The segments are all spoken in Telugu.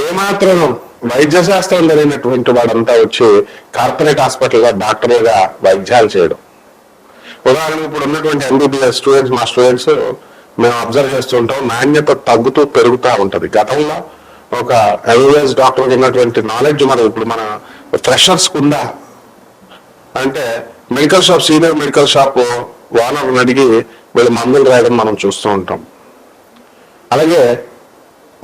ఏమాత్రం వైద్య శాస్త్రం జరిగినటువంటి వాడంతా వచ్చి కార్పొరేట్ హాస్పిటల్లో డాక్టర్గా వైద్యాలు చేయడం. ఉదాహరణకు ఇప్పుడు ఉన్నటువంటి ఎంబీబీఎస్ స్టూడెంట్స్ మా స్టూడెంట్స్ మేము అబ్జర్వ్ చేస్తుంటాం నాణ్యత తగ్గుతూ పెరుగుతూ ఉంటుంది. గతంలో ఒక ఎంబీబీఎస్ డాక్టర్ ఉన్నటువంటి నాలెడ్జ్ మనం ఇప్పుడు మన ఫ్రెషర్స్ ఉందా అంటే medical shop senior medical shop owner అడిగి వీళ్ళు మందులు రాయడం మనం చూస్తూ ఉంటాం. అలాగే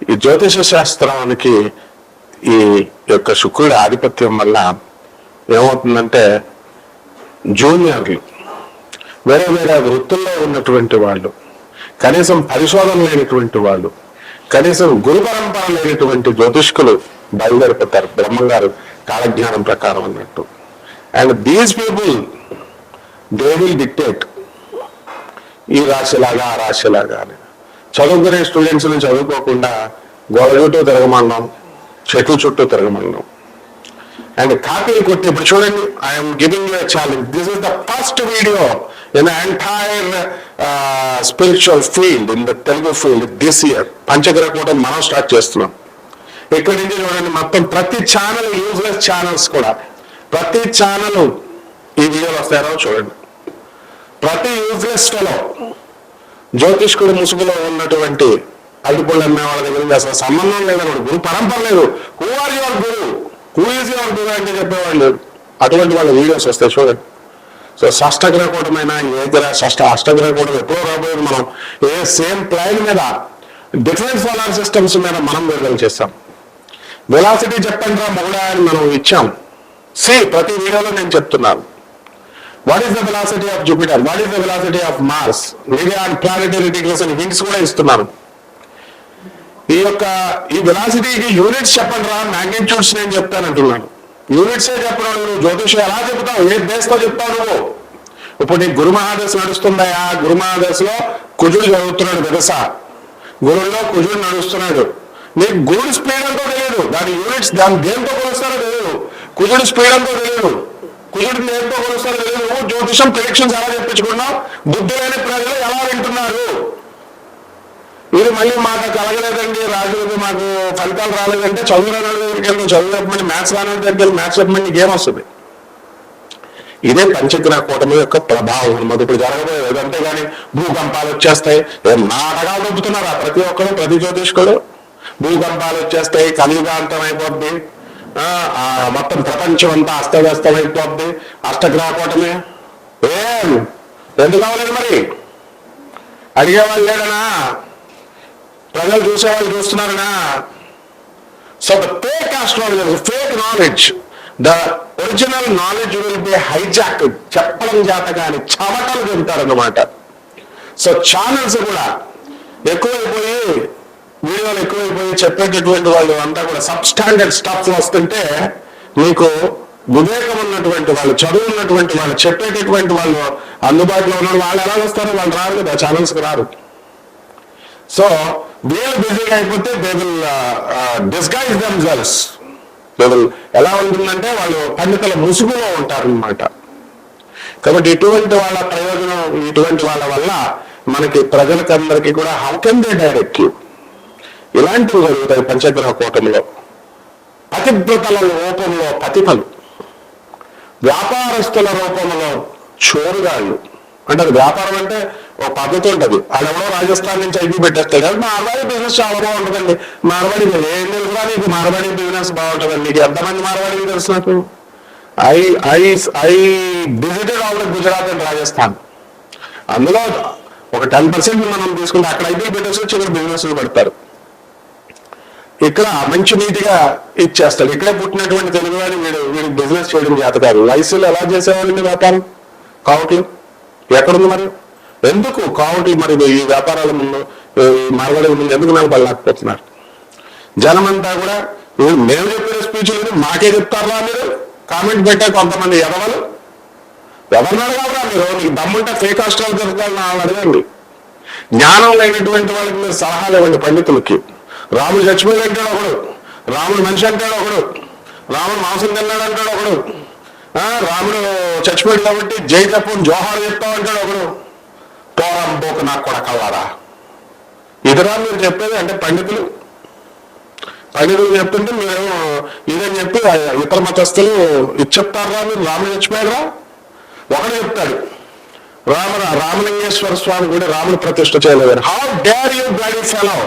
ఈ జ్యోతిష శాస్త్రానికి ఈ యొక్క శుక్రుడి ఆధిపత్యం వల్ల ఏమవుతుందంటే జూనియర్లు వేరే వేరే వృత్తుల్లో ఉన్నటువంటి వాళ్ళు కనీసం పరిశోధన లేనటువంటి వాళ్ళు కనీసం గురు పరంపర లేనటువంటి జ్యోతిష్కులు బయలుదేరిపోతారు. బ్రహ్మగారు కాలజ్ఞానం ప్రకారం అన్నట్టు. And these people they will dictate ఈ రాశిలాగా ఆ రాశిలాగా అని. చదువుకునే స్టూడెంట్స్ని చదువుకోకుండా గోడ చుట్టూ తిరగమన్నాం చెట్ల చుట్టూ తిరగమన్నాం అండ్ కాపీలు కొట్టి ఇప్పుడు చూడండి I'm giving you challenge this is the first video in entire spiritual field in the Telugu field this year పంచగ్రహ కూడా మనం స్టార్ట్ చేస్తున్నాం. ఇక్కడి నుంచి చూడండి మొత్తం ప్రతి ఛానల్ యూజ్లెస్ ఛానల్స్ కూడా. ప్రతి ఛానల్ ఈ వీడియోలు వస్తారో చూడండి. ప్రతి యూజ్లెస్ ఫెలో జ్యోతిష్కుడు ముసుగులో ఉన్నటువంటి అల్లిపళ్ళు అమ్మే వాళ్ళ దగ్గర అసలు సంబంధం లేదన్నమాట గురు పరంపర లేదు. Who are your guru who is your guru అంటే చెప్పేవాళ్ళు. లేరు అటువంటి వాళ్ళ వీడియోస్ వస్తాయి చూడండి. సో షష్టగ్రహ కూటమైన షష్ట అష్టగ్రహ కూటమి ఎప్పుడో రాబోయేది మనం. ఏ సేమ్ ప్లాన్ మీద డిఫరెంట్ సోలార్ సిస్టమ్స్ మీద మనం విడుదల చేస్తాం. వెలాసిటీ చెప్పండి రా మొగడా అని మనం ఇచ్చాం. సి ప్రతి వీడియోలో నేను చెప్తున్నాను. What is the velocity of Jupiter what is the velocity of Mars media and planetary degrees hints కూడా ఇస్తున్నాను ఈ యొక్క ఈ వెలాసిటీకి యూనిట్స్ చెప్పండి రా మ్యాగ్నిట్యూడ్స్ నేను చెప్తానంటున్నాను యూనిట్సే చెప్పడం నువ్వు జ్యోతిషం ఎలా చెప్తావు ఏ బేస్తో చెప్తావు నువ్వు? ఇప్పుడు నీకు గురు మహాదశ నడుస్తుందయా? గురు మహాదశలో కుజుడు చదువుతున్నాడు వెదస గురువులో కుజుడు నడుస్తున్నాడు. నీకు గురుడు స్పీడ్ అంతా తెలియదు దాని యూనిట్స్ దాని దేంతో కొలుస్తారో తెలియదు కుజుడు స్పీడ్ అంతా తెలియదు కుజుడు దేంతో కొలుస్తారు లేదు జ్యోతిషం ప్రిడిక్షన్స్ ఎలా చెప్పించుకున్నాం బుద్ధి లేని ప్రజలు ఎలా వింటున్నారు? మీరు మళ్ళీ మాకు కలగలేదండి. రాజులకి మాకు ఫలితాలు రాలేదంటే చదువురాని దగ్గరికి వెళ్ళి చదువు చెప్పమని మ్యాథ్స్ రాని దగ్గరికి వెళ్ళి మ్యాథ్స్ చెప్పమని గేమ్ వస్తుంది? ఇదే పంచగ్రహ కూటమి యొక్క ప్రభావం. మాకు ఇప్పుడు జరగబోయేది కానీ భూకంపాలు వచ్చేస్తాయి. నాటకాలు దొబ్బుతున్నారా ప్రతి ఒక్కరు ప్రతి జ్యోతిష్కుడు భూకంపాలు వచ్చేస్తాయి కలియుగాంతం అయిపోద్ది. మొత్తం ప్రపంచం అంతా అస్తవ్యస్తమైపోద్ది. అయిపోద్ది ఏం? ఎందుకు కావాలండి మరి? అడిగేవాళ్ళు లేడనా ప్రజలు చూసేవాళ్ళు చూస్తున్నారనా? So the fake astrology fake knowledge the original knowledge will be hijack చెప్పడం జాతకాన్ని చమటలు చెబుతారన్నమాట సో ఛానల్స్ కూడా ఎక్కువైపోయి వీడియోలు ఎక్కువైపోయి చెప్పేటటువంటి వాళ్ళు అంతా కూడా సబ్ స్టాండర్డ్ స్టాఫ్ వస్తుంటే మీకు వివేకం ఉన్నటువంటి వాళ్ళు చదువు ఉన్నటువంటి వాళ్ళు చెప్పేటటువంటి వాళ్ళు అందుబాటులో ఉన్న వాళ్ళు ఎలా వస్తారో వాళ్ళు రారు కదా ఛానల్స్కి రారు. సో వీళ్ళు బిజీగా అయిపోతే they will disguise them girls they will ఎలా ఉంటుందంటే వాళ్ళు పండితుల ముసుగులో ఉంటారనమాట కాబట్టి ఇటువంటి వాళ్ళ ప్రయోజనం ఇటువంటి వాళ్ళ వల్ల మనకి ప్రజలకందరికీ కూడా హౌ కెన్ దే డైరెక్ట్ ఇలాంటివి జరుగుతాయి పంచగ్రహ కూటమిలో. పతివ్రతల రూపంలో పతిఫలు. వ్యాపారస్తుల రూపంలో చోరుగాళ్ళు. అంటే అది వ్యాపారం అంటే ఒక పద్ధతి ఉంటుంది. ఆడెవడో రాజస్థాన్ నుంచి ఐపీ పెట్టేస్తాడు. కానీ మార్వాడి బిజినెస్ చాలా బాగుంటుందండి మార్వాడి ఏం తెలుసురా నీకు? మార్వాడి బిజినెస్ బాగుంటుందండి. నీకు ఎంతమంది మార్వాడి తెలుసు నాకు? I I I visited all Gujarat and Rajasthan. అందులో ఒక టెన్ పర్సెంట్ మనం తీసుకుంటే అక్కడ ఐపీ పెట్టేసి చిన్న బిజినెస్ పెడతారు. ఇక్కడ మంచి నీటిగా ఇచ్చేస్తాడు. ఇక్కడే పుట్టినటువంటి తెలుగు వాడిని వీడు వీడు బిజినెస్ చేయడం చేత కాదు వయసులో ఎలా చేసేవాళ్ళండి వ్యాపారం? కావట్లు ఎక్కడుంది మరి? ఎందుకు కావట్లు మరి? ఈ వ్యాపారాల ముందు ఈ ముందు ఎందుకు నిలబడలేకపోతున్నారు జనమంతా కూడా మేము చెప్పిన స్పీచ్లు మాకే చెప్తారా మీరు? కామెంట్ పెట్టే కొంతమంది ఎదవలు? ఎవరిని అడగాలరా మీరు? మీకు దమ్ముంటే ఫేక్ హాస్టల్ దొరకాలని అడగండి. జ్ఞానం లేనటువంటి వాళ్ళకి మీరు సలహాలు ఇవ్వండి పండితులకి. రాముడు చచ్చిపోయి అంటాడు ఒకడు. రాముడు మనిషి అంటాడు ఒకడు. రాముడు మాంసం తిన్నాడు అంటాడు ఒకడు. రాముడు చచ్చిపోయాడు కాబట్టి జై తప్పని జోహార్ చెప్తావు అంటాడు ఒకడు. పోరం నాకు కూడా కల్లారా ఇతరా మీరు చెప్పేది అంటే పండితులు. పండితులు చెప్తుంటే మేము ఇదని చెప్పి ఇతర మతస్థులు ఇది చెప్తారా మీరు రాముడు చచ్చిపోయారా ఒకడు చెప్తాడు. రామ రామలింగేశ్వర స్వామి కూడా రాముడు ప్రతిష్ట చేయలేదు how dare you bloody fellow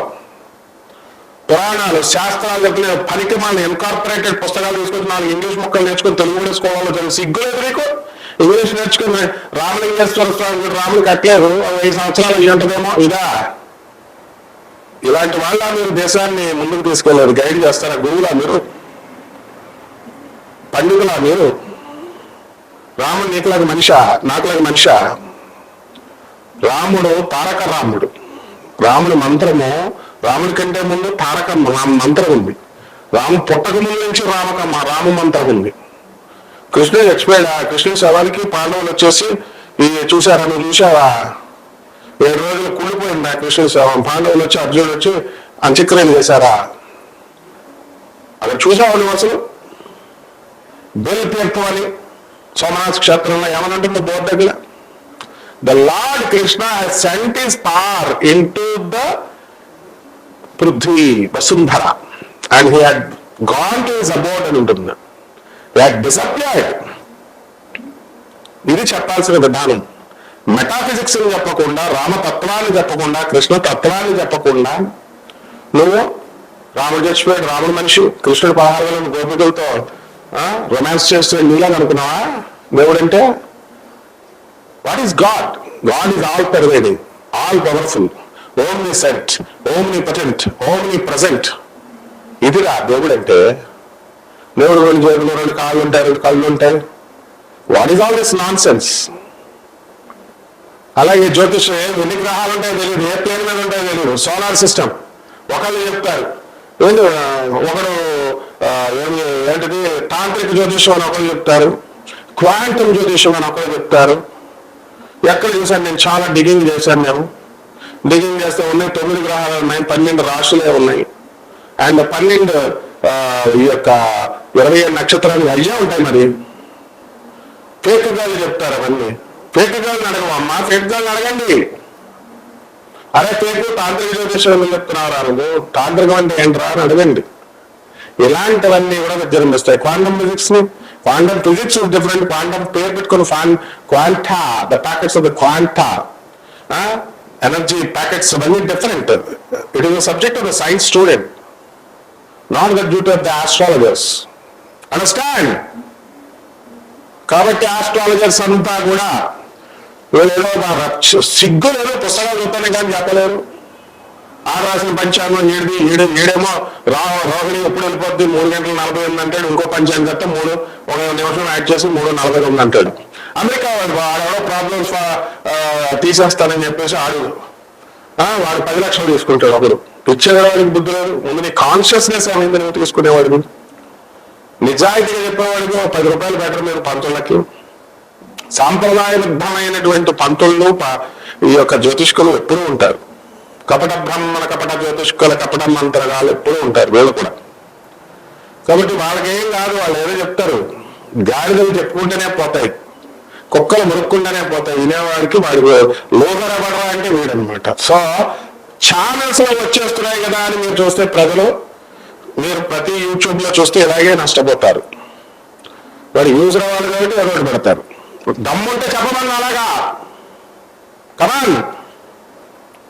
పురాణాలు శాస్త్రాలు చెప్పిన పనికి మన ఇన్కార్పొరేటెడ్ పుస్తకాలు తీసుకొని నాలుగు ఇంగ్లీష్ మొక్కలు నేర్చుకుని తెలుగు నేర్చుకోవాలో నేర్చుకోవాలో సిగ్గు లేదు నీకు ఇంగ్లీష్ నేర్చుకుని రామలింగేశ్వర స్వామి కూడా రాముడు కట్టలేదు ఐదు సంవత్సరాలు ఉంటుందేమో? ఇదా? ఇలాంటి వాళ్ళ మీరు దేశాన్ని ముందుకు తీసుకెళ్ళారు. గైడ్ చేస్తారా గురువులా మీరు? పండుగలా మీరు? రాముడు నీకులాగా మనిషా? నాకులాగా మనిషా? రాముడు తారక రాముడు. రాముడు మంత్రము రాముడి కంటే ముందు తారక రామ మంత్రం ఉంది. రాము పుట్టక ముందు నుంచి రామక రామ మంత్రం ఉంది. కృష్ణుడు ఎక్స్ప్లెయిన్ ఆ కృష్ణుడి శవానికి పాండవులు వచ్చేసి ఈ చూసారా నువ్వు చూసావా ఏడు రోజులు కుళ్ళిపోయింది ఆ కృష్ణుడి శవం. పాండవులు వచ్చి అర్జునుడు వచ్చి అంత్యక్రియలు చేశారా? అక్కడ చూసావా నువ్వు అసలు? బెల్ తీర్థం అని సోమనాథ్ క్షేత్రంలో ఏమనంటుంది బోర్డు దగ్గర? The lord Krishna sent is power into the Prithvi Vasundhara. And he had gone to his about అని ఉంటుంది. డిసప్పియర్డ్ ఇది చెప్పాల్సిన విధానం. మెటాఫిజిక్స్ చెప్పకుండా రామతత్వాన్ని చెప్పకుండా కృష్ణ తత్వాన్ని చెప్పకుండా నువ్వు రాముడు చచ్చిపోయాడు రాముడు మనిషి కృష్ణుడు పదహారు వేల గోపికలతో రొమాన్స్ చేస్తున్న నీలాగా అనుకున్నావా? దేవుడంటే what is god god is all pervading all powerful omni sent omni patent omni present ఇదిరా దేవుడు అంటే దేవుడు రెండు చేతులు రెండు కాళ్ళు ఉంటాయి రెండు కళ్ళు ఉంటాయి. What is all this nonsense అలాగే జ్యోతిషం ఎన్ని గ్రహాలు ఉంటాయో తెలియదు ఏ ప్లేన్ మీద ఉంటాయో తెలియదు సోలార్ సిస్టమ్. ఒకళ్ళు చెప్తారు. ఏంటి ఒకడు ఆ, ఏంటిది? తాంత్రిక జ్యోతిషం అని ఒకరు చెప్తారు. క్వాంటమ్ జ్యోతిషం అని ఒకరు చెప్తారు. ఎక్కడ చూసాను నేను? చాలా డిగింగ్ చేశాను నేను. డిజైన్ చేస్తే ఉన్నాయి తొమ్మిది గ్రహాలు ఉన్నాయి పన్నెండు రాశులే ఉన్నాయి. అండ్ పన్నెండు ఈ యొక్క ఇరవై ఏడు నక్షత్రాలు అయ్యే ఉంటాయి మరి. ఫేక్ చెప్తారు అవన్నీ. ఫేక్ అడగవమ్మా అడగవు అడగండి. అరే పేకు తాంత్రిక జ్యోతిషం చెప్తున్నారు నువ్వు? తాంత్రికం అంటే ఏంట్రా అని అడగండి. ఇలాంటివన్నీ కూడా జన్మిస్తాయి క్వాంటమ్ ఫిజిక్స్ని క్వాంటమ్ ఫిజిక్స్ డిఫరెంట్ క్వాంటమ్ పేరు పెట్టుకుని fan quanta the packets of the quanta. Energy packets అవన్నీ different it is subject of the science student not the duty of the astrologers understand కాబట్టి ఆస్ట్రాలజర్స్ అంతా కూడా వీళ్ళేదో రక్ష- సిగ్గు లేదో పుస్తకాలు చూస్తానే కానీ చెప్పలేరు. ఆ రాసిన పంచాంగం ఏడు ఏడు ఏడేమో రా రోహిణి ఎప్పుడు వెళ్ళిపోద్ది? మూడు గంటల నలభై ఎనిమిది అంటాడు ఇంకో పంచాంగం చెప్తే మూడు ఒక నిమిషం యాడ్ చేసి మూడు నలభై తొమ్మిది అంటాడు. అమెరికా వాడు వాడెవడో ప్రాబ్లమ్స్ తీసేస్తానని చెప్పేసి ఆడు. ఆ, వాడు పది లక్షలు తీసుకుంటాడు ఒకరు పిచ్చేవాడికి బుద్ధి లేదు. ముందు నీ కాన్షియస్నెస్ అనేది నువ్వు తీసుకునేవాడికి నిజాయితీగా చెప్పేవాడికి పది రూపాయలు బెటర్ మీరు పంతులకి సాంప్రదాయబద్ధమైనటువంటి పంతులు ఈ యొక్క జ్యోతిష్కులు ఎప్పుడూ ఉంటారు. కపట బ్రహ్మణ కపట జ్యోతిష్కుల కపట మంత్రగాలు ఎప్పుడూ ఉంటారు వీళ్ళు కూడా. కాబట్టి వాళ్ళకేం కాదు వాళ్ళు ఏదో చెప్తారు. గాడిదలు చెప్పుకుంటూనే పోతాయి. కుక్కలు మురుక్కుంటూనే పోతాయి. వినేవాడికి వాడు లోగరబడరా అంటే వీడనమాట సో ఛానల్స్లో వచ్చేస్తున్నాయి కదా అని మీరు చూస్తే ప్రజలు మీరు ప్రతి యూట్యూబ్లో చూస్తే ఇలాగే నష్టపోతారు. వాడు యూజ్ రావాలి కాబట్టి ఎగబడి పెడతారు. దమ్ముంటే చెప్పమని అలాగా? కమాన్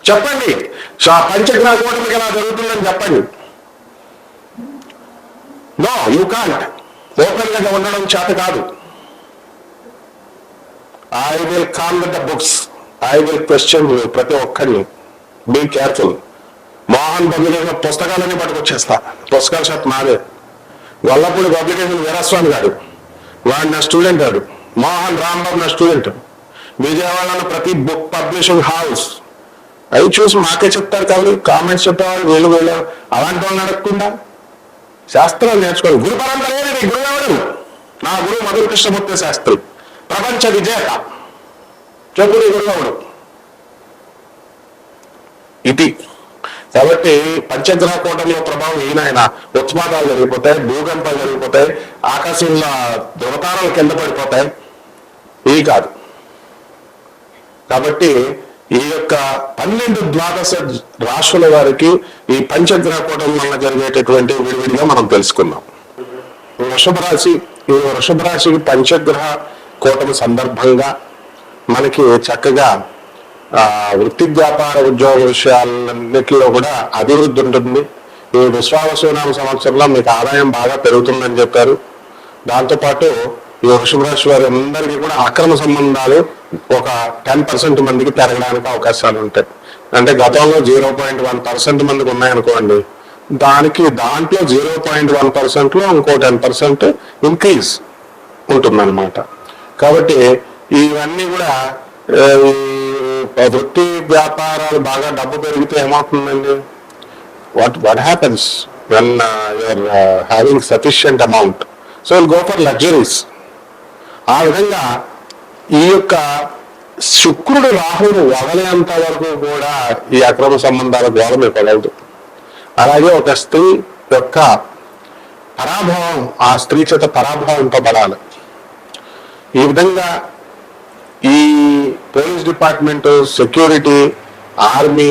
చెప్పండి. సో ఆ పంచగ్రహ కూటమికి ఎలా జరుగుతుందని చెప్పండి. నో యూ కాంట్ ఓపెన్గా ఉండడం చేత కాదు. I will come with the books I will question you ప్రతి ఒక్కరిని. బీ కేర్ఫుల్ మోహన్ పబ్లికేషన్ పుస్తకాలన్నీ పట్టుకొచ్చేస్తా. పుస్తకాల షాప్ మాదే గొల్లపూడి పబ్లికేషన్ వీరస్వామి గారు. వాడు నా స్టూడెంట్ వాడు. మోహన్ రాంబాబు నా స్టూడెంట్. విజయవాడలో ప్రతి బుక్ పబ్లిషింగ్ హౌస్. అవి చూసి మాకే చెప్తారు కాబట్టి కామెంట్స్ చెప్పేవాళ్ళు వీళ్ళు వీళ్ళు. అలాంటి వాళ్ళు నడకుండా శాస్త్రాలు నేర్చుకోవాలి. గురు పరంపర ఏది గురువు ఎవరు? నా గురువు మధుర కృష్ణమూర్తి శాస్త్రి. ప్రపంచ విజేత. చెప్పు నీ ఇది. కాబట్టి పంచగ్రహ కూటమిలో ప్రభావం ఈయన ఉత్పాదాలు జరిగిపోతాయి భూకంపాలు జరిగిపోతాయి ఆకాశంలో దురతారాలు కింద పడిపోతాయి. ఇవి కాదు. కాబట్టి ఈ యొక్క పన్నెండు ద్వాదశ రాశుల వారికి ఈ పంచగ్రహ కూటమి వల్ల జరిగేటటువంటి విడివిడిగా మనం తెలుసుకుందాం. వృషభ రాశి ఈ వృషభ రాశికి పంచగ్రహ కూటమి సందర్భంగా మనకి చక్కగా వృత్తి వ్యాపార ఉద్యోగ విషయాలన్నిటిలో కూడా అభివృద్ధి ఉంటుంది. ఈ విశ్వావసునామ సంవత్సరంలో మీకు ఆదాయం బాగా పెరుగుతుందని చెప్పారు. దాంతోపాటు ఈ వృషభ రాశి వారి అందరికీ కూడా అక్రమ సంబంధాలు ఒక టెన్ పర్సెంట్ మందికి పెరగడానికి అవకాశాలు ఉంటాయి. అంటే గతంలో జీరో పాయింట్ వన్ పర్సెంట్ మందికి ఉన్నాయనుకోండి దానికి దాంట్లో జీరో పాయింట్ వన్ పర్సెంట్లో ఇంకో టెన్ పర్సెంట్ ఇంక్రీజ్ ఉంటుందన్నమాట. కాబట్టి ఇవన్నీ కూడా ఈ వృత్తి వ్యాపారాలు బాగా డబ్బు పెరిగితే ఏమవుతుందండి? What what happens when you are having sufficient amount so will go for luxuries ఆ విధంగా ఈ యొక్క శుక్రుడు రాహువును వదలేంత వరకు కూడా ఈ అక్రమ సంబంధాల ద్వారా మీకు వదలదు అలాగే ఒక స్త్రీ యొక్క పరాభవం ఆ స్త్రీ చేత పరాభవింపబడాలి ఈ విధంగా ఈ police department security army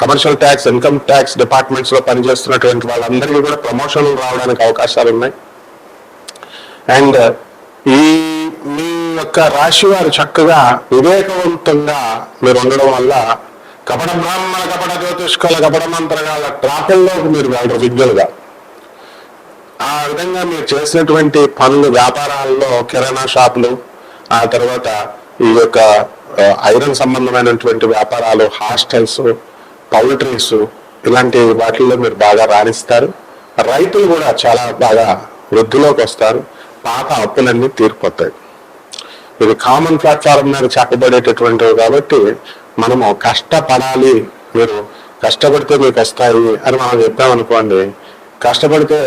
commercial tax income tax డిపార్ట్మెంట్స్లో పనిచేస్తున్నటువంటి వాళ్ళందరికీ కూడా ప్రమోషన్లు రావడానికి అవకాశాలు ఉన్నాయి. అండ్ ఈ మీ యొక్క రాశి వారు చక్కగా వివేకవంతంగా మీరు ఉండడం వల్ల కపట బ్రాహ్మణ కపట జ్యోతిష్కుల కపట మంత్రగాల ట్రాపుల్లోకి మీరు వెళ్ళరు విజ్ఞులుగా. ఆ విధంగా మీరు చేసినటువంటి పనులు వ్యాపారాల్లో కిరాణా షాపులు ఆ తర్వాత ఈ యొక్క ఐరన్ సంబంధమైనటువంటి వ్యాపారాలు హాస్టల్స్ పౌల్ట్రీస్ ఇలాంటి వాటిల్లో మీరు బాగా రాణిస్తారు. రైతులు కూడా చాలా బాగా వృద్ధిలోకి వస్తారు. పాత అప్పులన్నీ తీరిపోతాయి. ఇది కామన్ ప్లాట్ఫారం మీద చెప్పబడేటటువంటివి కాబట్టి మనము కష్టపడాలి మీరు కష్టపడితే మీకు వస్తాయి అని మనం చెప్పామనుకోండి కష్టపడితే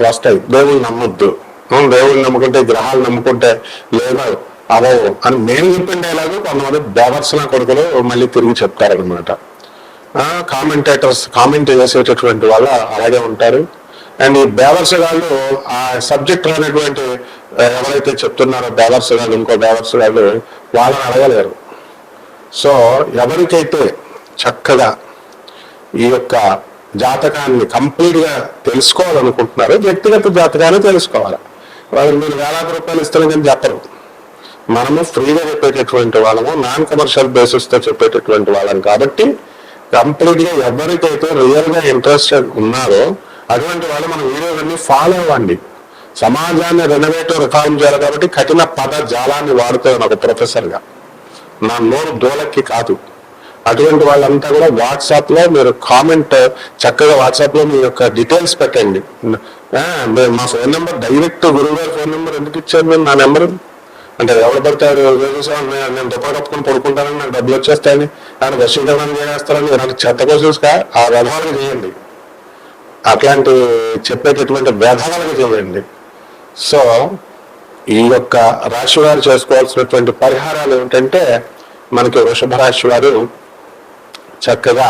వస్తాయి దేవుళ్ళు నమ్మొద్దు. ఉం, దేవుళ్ళు నమ్ముకుంటే గ్రహాలు నమ్ముకుంటే లేదు అవవు అని నేను చెప్పిన డైలాగు కొంతమంది బెవర్స్ నా కొడుకులు మళ్ళీ తిరిగి చెప్తారనమాట కామెంటేటర్స్ కామెంట్ చేసేటటువంటి వాళ్ళు అలాగే ఉంటారు. అండ్ ఈ బేవర్స్ గాళ్ళు ఆ సబ్జెక్ట్ అనేటువంటి ఎవరైతే చెప్తున్నారో బేవర్స్ గాళ్ళు ఇంకో బేవర్స్ గాళ్ళు వాళ్ళని అడగలేరు. సో ఎవరికైతే చక్కగా ఈ యొక్క జాతకాన్ని కంప్లీట్గా తెలుసుకోవాలనుకుంటున్నారో. వ్యక్తిగత జాతకాన్ని తెలుసుకోవాలి. వాళ్ళు మీరు వేలాది రూపాయలు ఇస్తారని చెప్పరు. మనము ఫ్రీగా చెప్పేటటువంటి వాళ్ళము నాన్ కమర్షియల్ బేసిస్తో చెప్పేటటువంటి వాళ్ళం కాబట్టి కంప్లీట్గా ఎవరికైతే రియల్గా ఇంట్రెస్టెడ్ ఉన్నారో అటువంటి వాళ్ళు మన వీడియోలన్నీ ఫాలో అవ్వండి. సమాజాన్ని రెనోవేటివ్ రిఫార్మ్ చేయాలి కాబట్టి కఠిన పద జాలాన్ని వాడుతాను ఒక ప్రొఫెసర్గా నా నోరు దోలక్కి కాదు. అటువంటి వాళ్ళంతా కూడా వాట్సాప్లో మీరు కామెంట్ చక్కగా వాట్సాప్లో మీ యొక్క డీటెయిల్స్ పెట్టండి. మా ఫోన్ నెంబర్ డైరెక్ట్ గురువు గారి ఫోన్ నెంబర్ ఎందుకు ఇచ్చారు మీరు నా నెంబర్? అంటే ఎవరు పడతారు? నేను దుప్పటి కప్పుకొని పడుకుంటానని నాకు డబ్బులు వచ్చేస్తాయని ఆయన వశీకరణ చేస్తారని నాకు చెత్త కోసం ఆ వ్యవహారం చేయండి. అట్లాంటి చెప్పేటటువంటి వ్యధాలుగా చేయండి. సో ఈ యొక్క రాశి వారు చేసుకోవాల్సినటువంటి పరిహారాలు ఏమిటంటే మనకి వృషభ రాశి వారు చక్కగా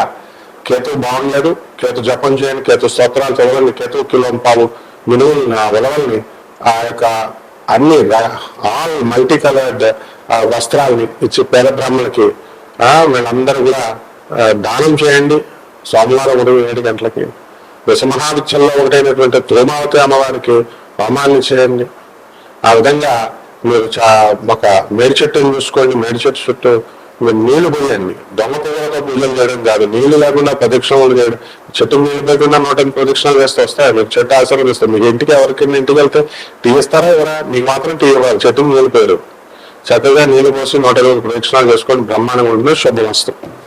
కేతు బాగుండలేదు కేతు జపం చేయండి కేతు స్తోత్రాలు చదవండి కేతు కిలోం పావు మినువుల్ని ఆ ఉలవల్ని ఆ యొక్క అన్ని ఆల్ మల్టీ కలర్డ్ వస్త్రాలని ఇచ్చి పేద బ్రాహ్మణులకి వీళ్ళందరూ కూడా దానం చేయండి. సోమవారం ఉదయం ఏడు గంటలకి. దశమహావిద్యంలో ఒకటైనటువంటి తోమావతి అమ్మవారికి హోమాన్ని చేయండి. ఆ విధంగా మీరు చా ఒక మేడి చెట్టుని చూసుకోండి. మేడి చెట్టు చుట్టూ మీరు నీళ్ళు పోయండి దొంగ పొగలతో పూజలు చేయడం కాదు. నీళ్ళు లేకుండా ప్రదక్షిణలు చేయడం. చెట్టు నీళ్ళు లేకుండా నూట ఎనిమిది ప్రదక్షిణలు వేస్తే వస్తాయి? మీకు చెట్టు ఆశీర్వదిస్తాయి మీకు ఇంటికి ఎవరికైనా ఇంటికి వెళ్తే టీ ఇస్తారా? ఎవరా? నీకు మాత్రం టీ ఇవ్వాలి. చెట్టు నీళ్ళు పోయారు. చక్కగా నీళ్ళు పోసి నూట ఎనిమిది ప్రదక్షిణాలు చేసుకొని బ్రహ్మాండంగా ఉంటుంది వస్తుంది